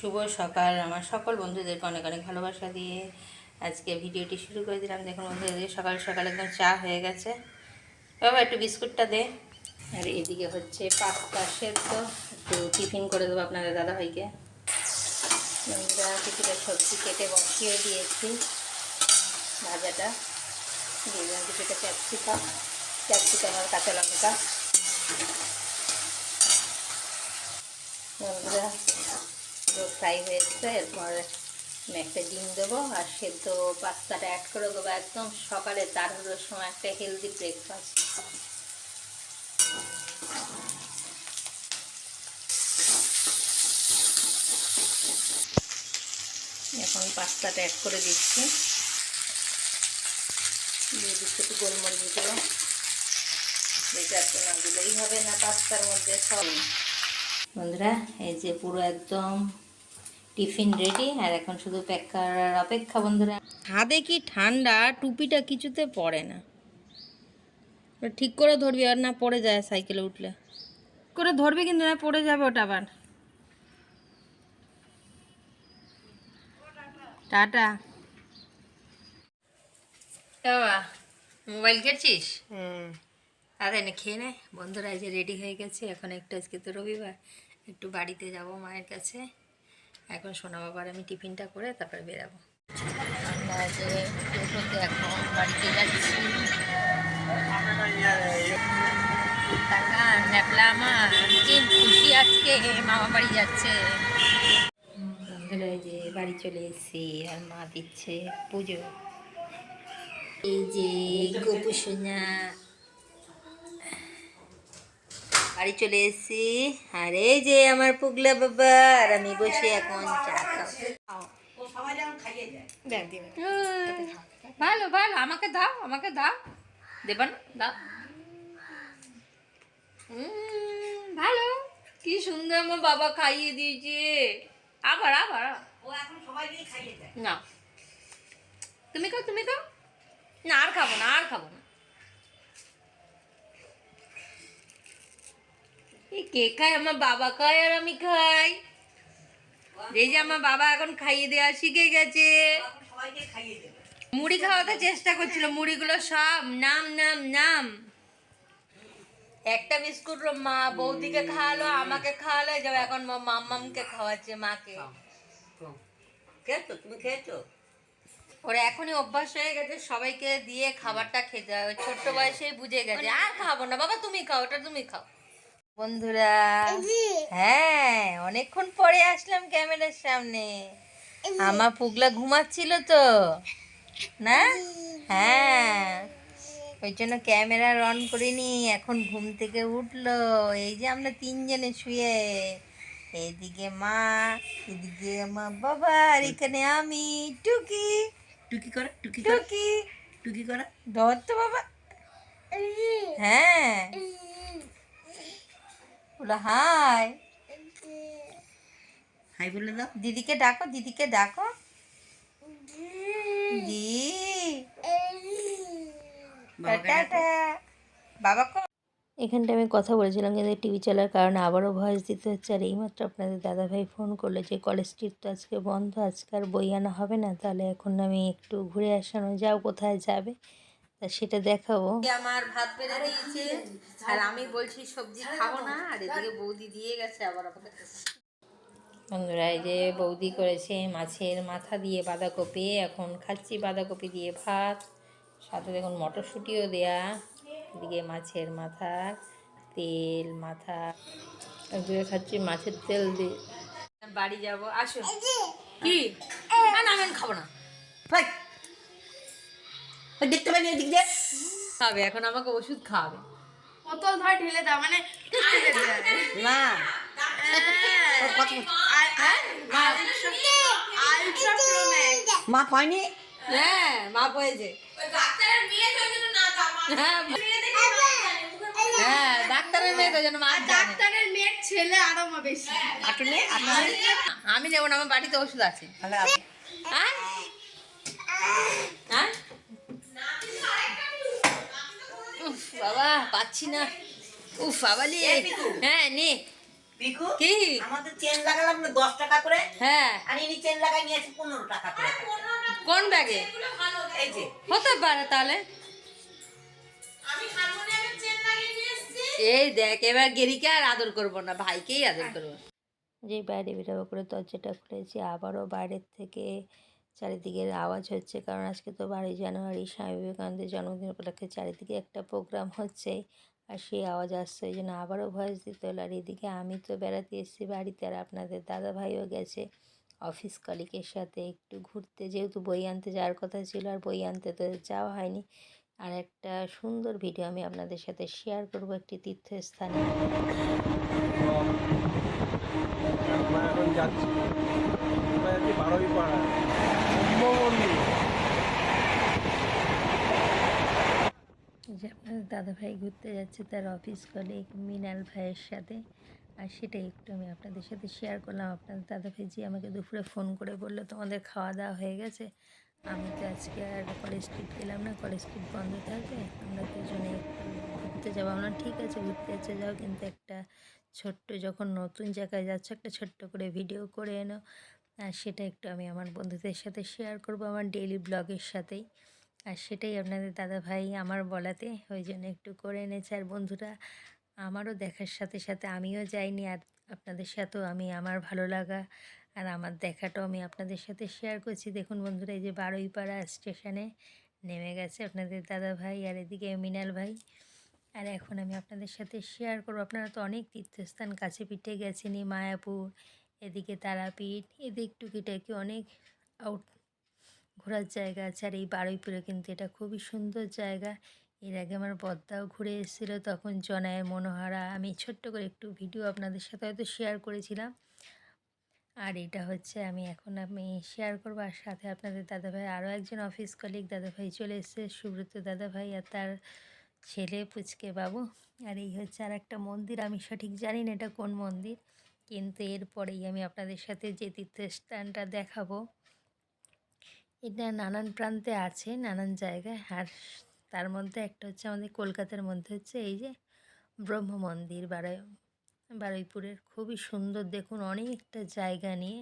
শুভ সকাল। আমার সকল বন্ধুদেরকে অনেক অনেক ভালোবাসা দিয়ে আজকে ভিডিওটি শুরু করে দিলাম। দেখুন বন্ধুদের, সকাল সকাল একদম চা হয়ে গেছে। বাবা, একটু বিস্কুটটা দে। আর এদিকে হচ্ছে পাস্তা সেদ্ধ। একটু টিফিন করে দেবো আপনাদের দাদাভাইকে। বন্ধুরা, কিছুটা সবজি কেটে বসিয়ে দিয়েছি। ভাজাটা। দিয়ে দিলাম কিছুটা ক্যাপসিকাম। ক্যাপসিকাম আর কাঁচা লঙ্কা। পুরো ফ্রাই হয়েছে। এরপর আমি একটা ডিম দেবো আর সেদ্ধ পাস্তাটা অ্যাড করে দেবো একদম সকালে তাড়াহুড়োর সময় একটা হেলদি ব্রেকফাস্ট এখন পাস্তাটা অ্যাড করে দিচ্ছি। দিয়ে দিচ্ছি একটু গোলমরিচ গুঁড়ো। তো দিলেই হবে না পাস্তার মধ্যে সব। বন্ধুরা, এই যে পুরো একদম টিফিন রেডি আর এখন শুধু প্যাক করার অপেক্ষা বন্ধুরা। হাতে কি ঠান্ডা টুপিটা কিছুতে পড়ে না। ঠিক করে ধরবি আর না পড়ে যায় সাইকেলে উঠলে। করে ধরবি কিন্তু না পড়ে যাবে ওটা আবার। টাটা। বাবা মোবাইল ঘেরছিস আরে না খেয়ে নে। বন্ধুরা এই যে রেডি হয়ে গেছে। এখন একটু আজকে তো রবিবার। একটু বাড়িতে যাব মায়ের কাছে। এখন সোনা বাবার আমি টিফিনটা করে তারপরে বেরাবো। আমরা যে টোটোতে এখন বাড়িতে যাচ্ছি খুশি আজকে বাড়ি যাচ্ছে বাড়ি চলে এসেছি, আর মা দিচ্ছে পুজো। এই যে গোপু বাড়ি চলে এসেছি। আর এই যে আমার পুগলা বাবা আর আমি বসে এখন চা খাও ভালো ভালো আমাকে দাও আমাকে দাও। দেবা না দাও। ভালো। কি সুন্দর আমার বাবা খাইয়ে দিয়েছে। আবার আবার। না। তুমি খাও তুমি খাও। না আর খাব না আর খাব না। কে খায়? আমার বাবা খায় আর আমি খাই। এই যে আমার বাবা এখন খাইয়ে দেওয়া শিখে গেছে। মুড়ি খাওয়াতে চেষ্টা করছিল মুড়িগুলো সব নাম নাম নাম। একটা বিস্কুট মা বৌদিকে খাওয়ালো আমাকে খাওয়ালো যাও এখন মা মাম্মামকে খাওয়াচ্ছে মাকে। খেয়েছো? তুমি খেয়েছো? ওর এখনই অভ্যাস হয়ে গেছে সবাইকে দিয়ে খাবারটা খেতে হবে। ছোট্ট বয়সেই বুঝে গেছে আর খাব না। বাবা তুমি খাও ওটা তুমি খাও। বন্ধুরা। হ্যাঁ অনেকক্ষণ পরে আসলাম ক্যামেরার সামনে। আমার পুগলা ঘুমাচ্ছিল তো? না? হ্যাঁ। ওই জন্য ক্যামেরা অন করিনি এখন ঘুম থেকে উঠল। এই যে আমরা তিনজনে শুয়ে। এইদিকে মা এদিকে আমার বাবা আর এখানে আমি। টুকি। টুকি করা টুকি টুকি। টুকি করা। ধর তো বাবা। হ্যাঁ। বলো হাই। হাই বলে দাও। দিদিকে ডাকো দিদিকে ডাকো। দি। বাবা কো এখানটা আমি কথা বলেছিলাম কিন্তু টিভি চালার কারণে আবারও ভয়েস দিতে হচ্ছে আর এইমাত্র আপনাদের দাদাভাই ফোন করল যে কলেজ স্ট্রিট তো আজকে বন্ধ আজকে আর বই আনা হবে না তাহলে এখন আমি একটু ঘুরে আসানো যাও কোথায় যাবে। তা সেটা দেখাবো। আমার ভাত বেড়ে দিয়েছে। আর আমি বলছি সবজি খাব না আর এদিকে বৌদি দিয়ে গেছে আবার আমাকে। বন্ধুরা এই যে বৌদি করেছে মাছের মাথা দিয়ে বাঁধাকপি। এখন খাচ্ছি বাঁধাকপি দিয়ে ভাত। সাথে দেখুন মটরশুঁটিও দেয়া। এদিকে মাছের মাথা তেল মাথা। এদিকে খাচ্ছি মাছের তেল দিয়ে। বাড়ি যাব। আসো। কি? না আমি খাব না। ভাই। ওই দেখতে পাইনি এদিক দিয়ে। খাবে এখন আমাকে ওষুধ খাওয়াবে বোতল ধর ঢেলে দাও মানে না। ম্যাক্স। মা পাইনি? হ্যাঁ মা হ্যাঁ হ্যাঁ ডাক্তারের মেয়ে তো যেন মা ডাক্তারের মেয়ের ছেলে আরও মা বেশি। আটুনে আটুনে। আমি যেমন আমার বাড়িতে ওষুধ আছে। হ্যাঁ? হ্যাঁ? উফ বাবা পাচ্ছি না। উফ বাবা লে হ্যাঁ নে। কি? আমাদের চেন লাগালাম না দশ টাকা করে। হ্যাঁ। আর ইনি চেন লাগাই নিয়েছে পনেরো টাকা করে। কোন ব্যাগে এই হতে পারে তাহলে। এই দেখ এবার গেরিকে আর আদর করব না ভাইকেই আদর করব। যে বাইরে বেরোবো করে দরজাটা খুলেছি আবারও বাইরের থেকে চারিদিকের আওয়াজ হচ্ছে, কারণ আজকে তো বারোই জানুয়ারি, স্বামী বিবেকানন্দের জন্মদিন উপলক্ষে চারিদিকে একটা প্রোগ্রাম হচ্ছে আর সেই আওয়াজ আসছে। ওই জন্য আবারও ভয়েস দিতে হলো। আর এদিকে আমি তো বেড়াতে এসেছি বাড়িতে আর আপনাদের দাদা ভাইও গেছে অফিস কলিকের সাথে একটু ঘুরতে। যেহেতু বই আনতে যাওয়ার কথা ছিল আর বই আনতে তো যাওয়া হয়নি, আর একটা সুন্দর ভিডিও আমি আপনাদের সাথে শেয়ার করব একটি তীর্থস্থানে। বারোই পাড়া মন্দির যে আপনাদের দাদা ভাই ঘুরতে যাচ্ছে তার অফিস কলিগ মিনাল ভাইয়ের সাথে। আর সেটাই একটু আমি আপনাদের সাথে শেয়ার করলাম। আপনাদের দাদা ভাই যে আমাকে দুপুরে ফোন করে বলল, তোমাদের খাওয়া দাওয়া হয়ে গেছে? আমি তো আজকে আর কলেজ স্ট্রিট গেলাম না। কলেজ স্ট্রিট বন্ধ থাকবে আমরা দুজনে ঘুরতে যাব। আমরা ঠিক আছে, ঘুরতে যাচ্ছে যাও। কিন্তু একটা ছোট্ট, যখন নতুন জায়গায় যাচ্ছ, একটা ছোট্ট করে ভিডিও করে এনো। আর সেটা একটু আমি আমার বন্ধুদের সাথে শেয়ার করব আমার ডেইলি ব্লগের সাথেই। আর সেটাই আপনাদের দাদা ভাই আমার বলাতে, ওই জন্য একটু করে এনেছে। আর বন্ধুরা, আমারও দেখার সাথে সাথে আমিও যাইনি, আর আপনাদের সাথেও আমি, আমার ভালো লাগা। আর আমার দেখাটাও আমি আপনাদের সাথে শেয়ার করছি। দেখুন বন্ধুরা, এই যে বারুইপাড়া স্টেশনে নেমে গেছে আপনাদের দাদা ভাই আর এদিকে মিনাল ভাই। আর এখন আমি আপনাদের সাথে শেয়ার করব। আপনারা তো অনেক তীর্থস্থান কাছে পিঠে গেছেনই, মায়াপুর এদিকে তারাপীঠ, এদিক টুকিটাকি অনেক আউট ঘোরার জায়গা আছে। আর এই বারুইপুরে কিন্তু এটা খুবই সুন্দর জায়গা। এর আগে আমার বদ্দাও ঘুরে এসেছিল, তখন জনায়ের মনোহারা। আমি ছোট্ট করে একটু ভিডিও আপনাদের সাথে হয়তো শেয়ার করেছিলাম। আর এটা হচ্ছে, আমি এখন আমি শেয়ার করব। আর সাথে আপনাদের দাদাভাই, আরও একজন অফিস কলিগ দাদাভাই চলে এসেছে, সুব্রত দাদাভাই আর তার ছেলে পুচকে বাবু আর এই হচ্ছে আর একটা মন্দির, আমি সঠিক জানি না এটা কোন মন্দির। কিন্তু এরপরেই আমি আপনাদের সাথে যে তীর্থস্থানটা দেখাবো, এটা নানান প্রান্তে আছে, নানান জায়গায়। আর তার মধ্যে একটা হচ্ছে আমাদের কলকাতার মধ্যে হচ্ছে এই যে ব্রহ্ম মন্দির, বারোই, বারুইপুরের। খুবই সুন্দর, দেখুন অনেকটা জায়গা নিয়ে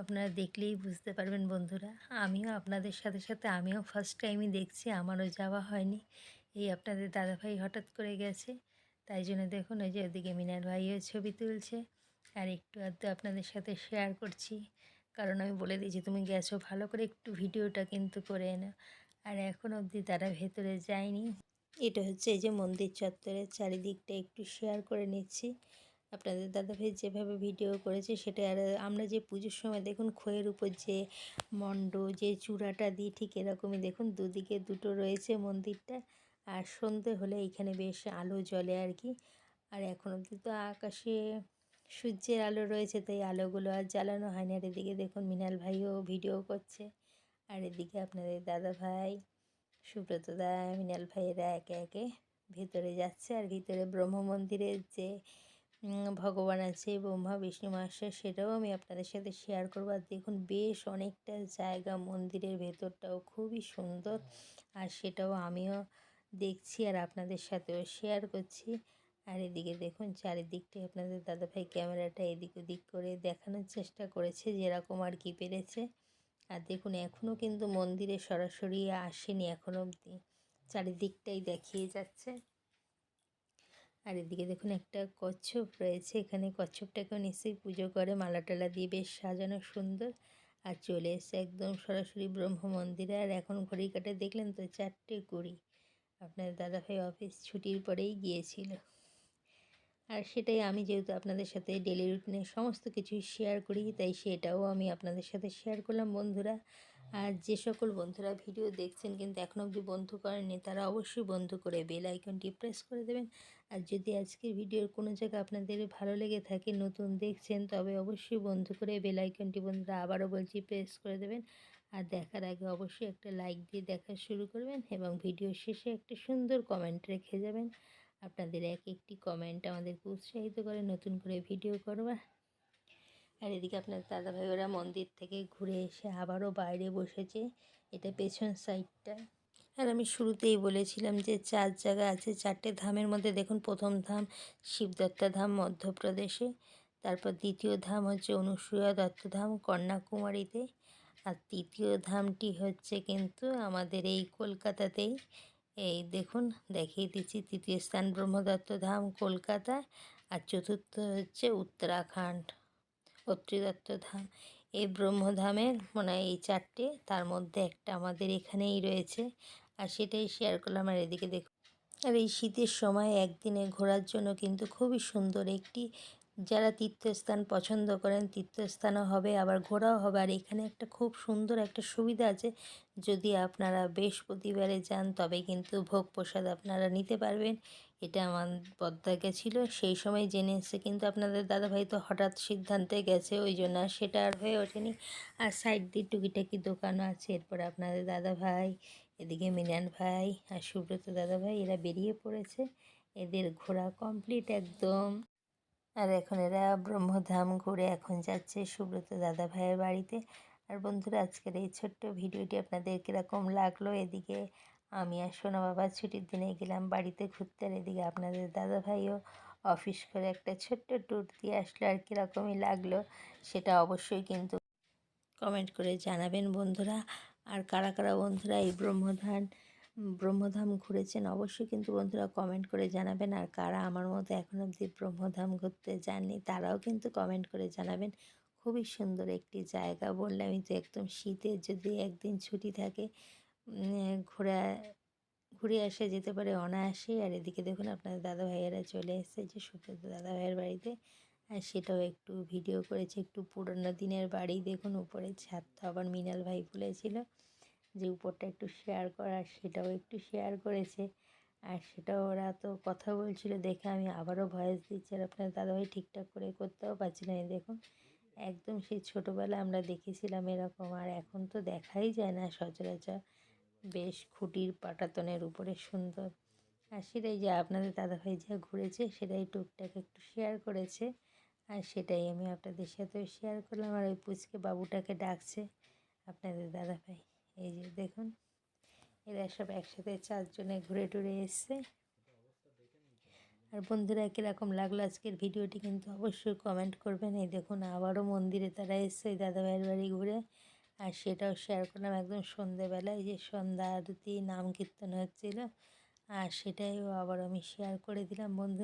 আপনারা দেখলেই বুঝতে পারবেন বন্ধুরা। আমিও আপনাদের সাথে সাথে, আমিও ফার্স্ট টাইমই দেখছি, আমারও যাওয়া হয়নি। এই আপনাদের দাদাভাই হঠাৎ করে গেছে, তাই জন্য দেখুন ওই যে ওদিকে মিনার ভাইও ছবি তুলছে। আর একটু আধটু আপনাদের সাথে শেয়ার করছি। কারণ আমি বলে দিয়েছি তুমি গেছো, ভালো করে একটু ভিডিওটা কিন্তু করে এনো। আর এখন অবধি তারা ভেতরে যায়নি। এটা হচ্ছে এই যে মন্দির চত্বরের চারিদিকটা একটু শেয়ার করে নিচ্ছি। আপনাদের দাদাভাই যেভাবে ভিডিও করেছে, সেটা আর আমরা যে পুজোর সময় দেখুন খয়ের উপর যে মণ্ড যে চূড়াটা দিই, ঠিক এরকমই দেখুন দুদিকে দুটো রয়েছে মন্দিরটা। আর সন্ধে হলে এখানে বেশ আলো জ্বলে আর কি। আর এখন অবধি তো আকাশে সূর্যের আলো রয়েছে, তাই আলোগুলো আর জ্বালানো হয় না। আর এদিকে দেখুন মিনাল ভাইও ভিডিও করছে। আর এদিকে আপনাদের দাদা ভাই, সুব্রত দা, মিনাল ভাইয়েরা একে একে ভিতরে যাচ্ছে। আর ভিতরে ব্রহ্ম মন্দিরের যে ভগবান আছে, ব্রহ্মা, বিষ্ণু মহাশয় সেটাও আমি আপনাদের সাথে শেয়ার করব। আর দেখুন বেশ অনেকটা জায়গা মন্দিরের ভেতরটাও খুবই সুন্দর। আর সেটাও আমিও দেখছি আর আপনাদের সাথেও শেয়ার করছি। আর এদিকে দেখুন চারিদিকটাই আপনাদের দাদাভাই ক্যামেরাটা এদিক ওদিক করে দেখানোর চেষ্টা করেছে, যেরকম আর কি পেরেছে। আর দেখুন এখনও কিন্তু মন্দিরে সরাসরি আসেনি এখন অবধি। চারিদিকটাই দেখিয়ে যাচ্ছে। আর এদিকে দেখুন একটা কচ্ছপ রয়েছে, এখানে কচ্ছপটাকেও নিশ্চয়ই পুজো করে মালা টালা দিয়ে বেশ সাজানো সুন্দর। আর চলে এসে একদম সরাসরি ব্রহ্ম মন্দিরে। আর এখন ঘড়ি কাটে দেখলেন তো, চারটে কুড়ি। আপনার দাদাভাই অফিস ছুটির পরেই গিয়েছিল। আর সেটাই আমি যেহেতু আপনাদের সাথে ডেলি রুটিনের সমস্ত কিছুই শেয়ার করি, তাই সেটাও আমি আপনাদের সাথে শেয়ার করলাম বন্ধুরা। আর যে সকল বন্ধুরা ভিডিও দেখছেন কিন্তু এখনও অবধি বন্ধু করেননি, তারা অবশ্যই বন্ধু করে বেল আইকনটি প্রেস করে দেবেন। আর যদি আজকের ভিডিওর কোনো জায়গা আপনাদের ভালো লেগে থাকে, নতুন দেখছেন, তবে অবশ্যই বন্ধু করে বেল আইকনটি বন্ধুরা আবারও বলছি প্রেস করে দেবেন। আর দেখার আগে অবশ্যই একটা লাইক দিয়ে দেখা শুরু করবেন এবং ভিডিও শেষে একটা সুন্দর কমেন্ট রেখে যাবেন। আপনাদের এক একটি কমেন্ট আমাদেরকে উৎসাহিত করে নতুন করে ভিডিও করবার আর এদিকে আপনার দাদাভাই ওরা মন্দির থেকে ঘুরে এসে আবারও বাইরে বসেছে। এটা পেছন সাইডটা আর আমি শুরুতেই বলেছিলাম যে চার জায়গা আছে, চারটে ধামের মধ্যে দেখুন প্রথম ধাম শিবদত্তা ধাম মধ্যপ্রদেশে, তারপর দ্বিতীয় ধাম হচ্ছে অনুসূয়া দত্ত ধাম কন্যাকুমারীতে, আর তৃতীয় ধামটি হচ্ছে কিন্তু আমাদের এই কলকাতাতেই। এই দেখুন, দেখিয়ে দিচ্ছি তৃতীয় স্থান ব্রহ্মদত্ত ধাম, কলকাতা। আর চতুর্থ হচ্ছে উত্তরাখণ্ড, অত্রিদত্ত ধাম। এই ব্রহ্মধামের মানে এই চারটে, তার মধ্যে একটা আমাদের এখানেই রয়েছে। আর সেটাই শেয়ার করলাম। আর এদিকে দেখুন, আর এই শীতের সময় একদিনে ঘোরার জন্য কিন্তু খুবই সুন্দর একটি যারা তীর্থস্থান পছন্দ করেন, তীর্থস্থানও হবে, আবার ঘোরাও হবে। আর এখানে একটা খুব সুন্দর একটা সুবিধা আছে। যদি আপনারা বৃহস্পতিবারে যান, তবে কিন্তু ভোগ প্রসাদ আপনারা নিতে পারবেন। এটা আমার বদ্দা গেছিল সেই সময় জেনে এসে কিন্তু আপনাদের দাদাভাই তো হঠাৎ সিদ্ধান্তে গেছে, ওই জন্য আর সেটা আর হয়ে ওঠেনি। আর সাইড দিয়ে টুকিটাকি দোকানও আছে, এরপরে আপনাদের দাদাভাই, এদিকে মিনান ভাই আর সুব্রত দাদাভাই, এরা বেরিয়ে পড়েছে। এদের ঘোরা কমপ্লিট একদম। আর এখন এরা ব্রহ্মধাম ঘুরে এখন যাচ্ছে সুব্রত দাদা ভাইয়ের বাড়িতে। আর বন্ধুরা, আজকের এই ছোট্ট ভিডিওটি আপনাদের কীরকম লাগল? এদিকে আমি আর সোনা বাবা ছুটির দিনে গেলাম বাড়িতে ঘুরতে, আর এদিকে আপনাদের দাদা ভাইও অফিস করে একটা ছোট্ট ট্যুর দিয়ে আসলো, আর কীরকমই লাগল সেটা অবশ্যই কিন্তু কমেন্ট করে জানাবেন বন্ধুরা। আর কারা কারা বন্ধুরা এই ব্রহ্মধান ব্রহ্মধাম ঘুরেছেন, অবশ্যই কিন্তু বন্ধুরা কমেন্ট করে জানাবেন। আর কারা আমার মতো এখন অবধি ব্রহ্মধাম ঘুরতে যাননি, তারাও কিন্তু কমেন্ট করে জানাবেন। খুবই সুন্দর একটি জায়গা বললামই তো একদম শীতে যদি একদিন ছুটি থাকে ঘোরা, ঘুরে আসে যেতে পারে অনায়াসেই। আর এদিকে দেখুন আপনাদের দাদা ভাইয়েরা চলে এসেছে, যে সুব্রত দাদা ভাইয়ের বাড়িতে। আর সেটাও একটু ভিডিও করেছে, একটু পুরোনো দিনের বাড়ি দেখুন, উপরে ছাদটা আবার মিনাল ভাই বলেছিল। যে উপরটা একটু শেয়ার করার সেটাও একটু শেয়ার করেছে। আর সেটাও ওরা তো কথা বলছিল দেখে আমি আবারও ভয়েস দিচ্ছি আর আপনার দাদাভাই ঠিকঠাক করে করতেও পারছিলাম এই দেখুন, একদম সেই ছোটোবেলায় আমরা দেখেছিলাম এরকম। আর এখন তো দেখাই যায় না সচরাচর। বেশ খুঁটির পাটাতনের উপরে সুন্দর। আর সেটাই যে আপনাদের দাদাভাই যা ঘুরেছে, সেটাই টুকটাক একটু শেয়ার করেছে। আর সেটাই আমি আপনাদের সাথেও শেয়ার করলাম। আর ওই পুচকে বাবুটাকে ডাকছে আপনাদের দাদাভাই। এই যে দেখুন, এরা সব একসাথে চারজনে ঘুরে টুরে এসছে। আর বন্ধুরা, কীরকম লাগল আজকের ভিডিওটি কিন্তু অবশ্যই কমেন্ট করবেন। এই দেখুন, আবারও মন্দিরে তারা এসছে, ওই দাদাভাইয়ের বাড়ি ঘুরে। আর সেটাও শেয়ার করলাম একদম সন্ধেবেলায় যে সন্ধ্যা আরতি, নাম কীর্তন হচ্ছিল। আর সেটাইও আবার আমি শেয়ার করে দিলাম বন্ধু